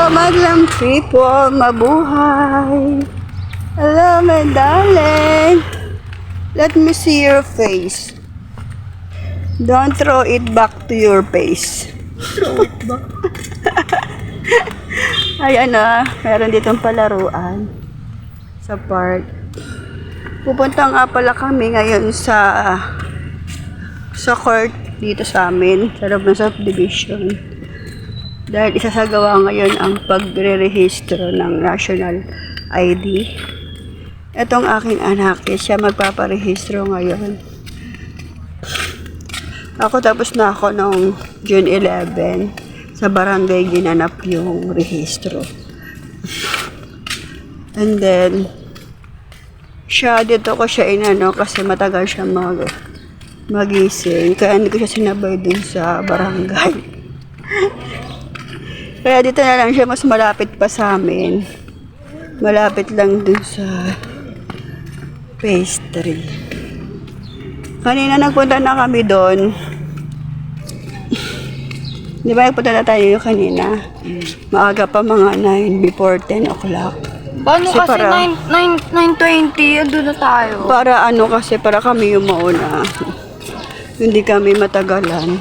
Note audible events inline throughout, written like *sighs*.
Hello, madlang people. Mabuhay. Hello, my darling. Let me see your face. Don't throw it back to your face. Throw it back? *laughs* Ayan na, meron ditong palaruan sa park. Pupunta nga pala kami ngayon sa sa court dito sa amin, sa loob ng subdivision. Dahil isasagawa ngayon ang pagre-rehistro ng national ID. Itong aking anak, eh, siya magpaparehistro ngayon. Ako tapos na ako noong June 11 sa barangay ginanap yung rehistro. And then, siya, dito ko siya inano kasi matagal siya mag magising. Kaya hindi ko siya sinabay dun sa barangay. *laughs* Kaya dito na lang siya mas malapit pa sa amin. Malapit lang dun sa 3. Kanina nagpunta na kami doon. *sighs* Di ba nagpunta na tayo kanina? Maaga pa mga 9 before 10 o'clock. Paano Kasi kasi para- 9, 9, 9.20, andun na tayo. Para ano kasi, para kami yung mauna. *laughs* Hindi kami matagalan.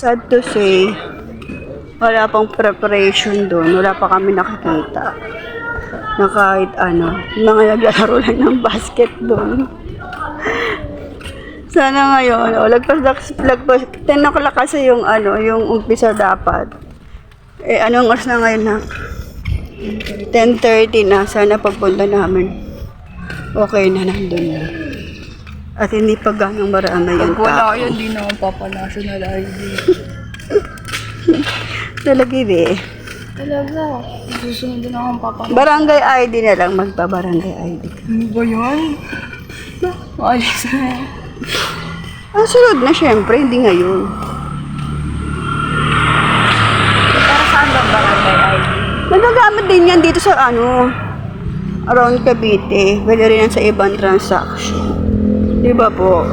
Sad to say, wala pang preparation doon. Wala pa kami nakikita. Na kahit ano, mga naglalaro lang ng basketball. *laughs* Sana ngayon, o lagpas, lagpas, lagpas, 10 o'clock kasi yung ano, yung umpisa dapat. Eh, anong oras na ngayon na? 10.30 na. Sana pagpunta namin, okay na nandun na. At hindi pa ganong marami yung Pag wala tao. yun, di na akong papanational ID. *laughs* Talaga eh. Talaga. Susunod din akong papanational. Barangay ID na lang, magpa-barangay ID. Ano ba yun? Maalis na yan. Ang sunod na syempre, hindi ngayon. Para saan ba barangay ID? Nagagamit din yan dito sa ano, around Cavite. Pwede rin yan sa ibang transaction. Di ba po?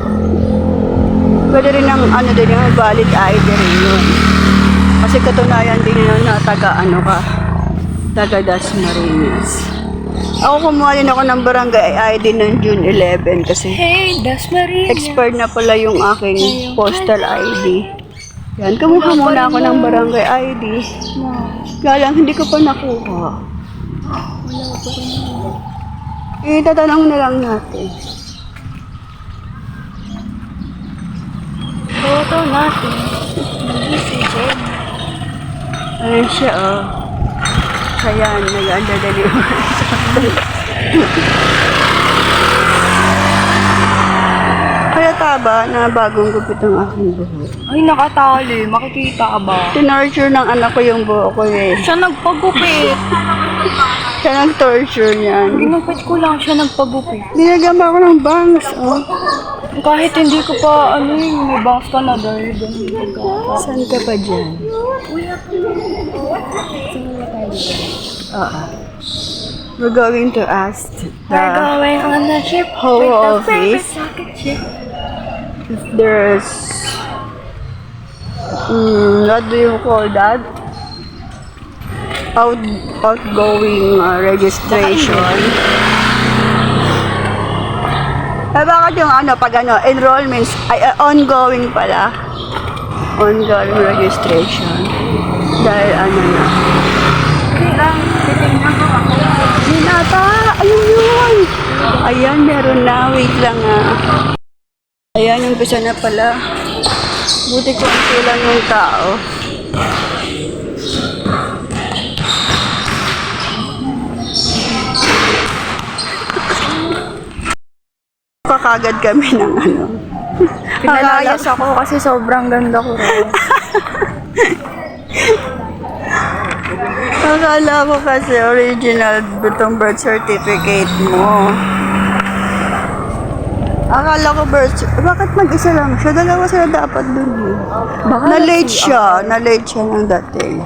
Pwede rin ang ano din yung valid ID rin yun. Kasi katunayan din yun na taga ano ka, taga Dasmariñas. Ako kumuha din ako ng barangay ID ng June 11 kasi Hey, Dasmariñas. expired na pala yung aking postal ID. Yan, kumuha muna ako ng barangay ID. Kaya lang, hindi ko pa nakuha. Eh, tatanong na lang natin. Natin. Mag-decision. Ayan siya, oh. Kaya, nag-andadali Kaya taba na bagong gupit ang aking buhok. Ay, nakatali. Makikita ka ba? Tinurture ng anak ko yung buhok ko eh. Siya nagpagupit. Siya nag-torture niyan. Ginupit ko lang siya nagpagupit. Dinagama ko ng bangs, oh. Kahit hindi ko pa, ano yung may bangs ka na dahil ganun. Saan ka pa dyan? Oo. We're going to ask We're the, going on a ship Home with the office. favorite if there's, mm, what do you call that? Out, outgoing uh, registration. Eh, bakit yung ano, pag ano, enrollments, ay, uh, ongoing pala. Ongoing registration. Dahil ano na. Hindi ko. Hinata! Ayun yun! Ayan, meron na. Wait lang ah. Ayan, umpisa na pala. Buti konti lang yung tao. Kakagad kami ng ano. Pinalayas ako kasi sobrang ganda ko rin. Akala ko kasi original itong birth certificate mo. Akala ko birth Bakit mag-isa lang siya? Dalawa sila dapat dun eh. Na-late siya. Na-late siya ng dating.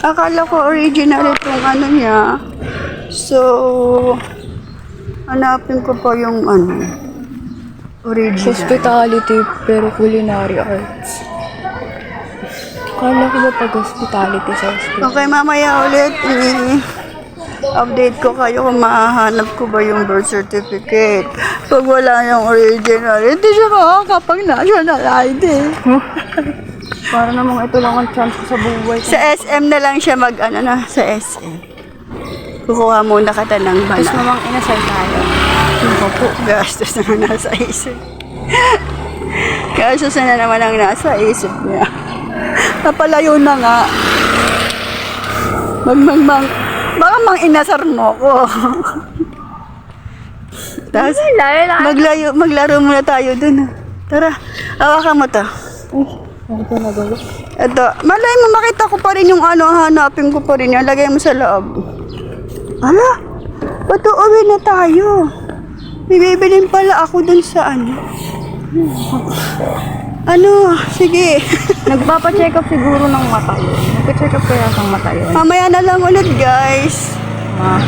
Akala ko original itong ano niya. So, hanapin ko pa yung ano. Original. Hospitality pero culinary arts. Kala ko ba pag hospitality sa hospital? Okay, mamaya ulit. *laughs* I-update ko kayo kung mahahanap ko ba yung birth certificate. Pag wala yung original, hindi siya makakapag national ID. *laughs* Para namang ito lang ang chance ko sa buhay. Sa SM na lang siya mag, ano na, sa SM. Kukuha muna kita ng Tapos bana. namang inasal tayo. Ako po, gastos na nasa isip. *laughs* gastos na naman ang nasa isip niya. Napalayo na nga. Mag, mag, mag, baka mang inasar mo ko. *laughs* Tapos, maglayo, maglaro muna tayo dun. Tara, hawakan mo to. Ito, malay mo makita ko pa rin yung ano, hanapin ko pa rin yan. Lagay mo sa loob. Ala, ba't uuwi na tayo? May bibilin pala ako dun sa ano. Ano, sige. *laughs* Nagpapacheck up siguro ng mata yun. Nagpa-check up kaya ng mata yun. Mamaya na lang ulit, guys. Ma.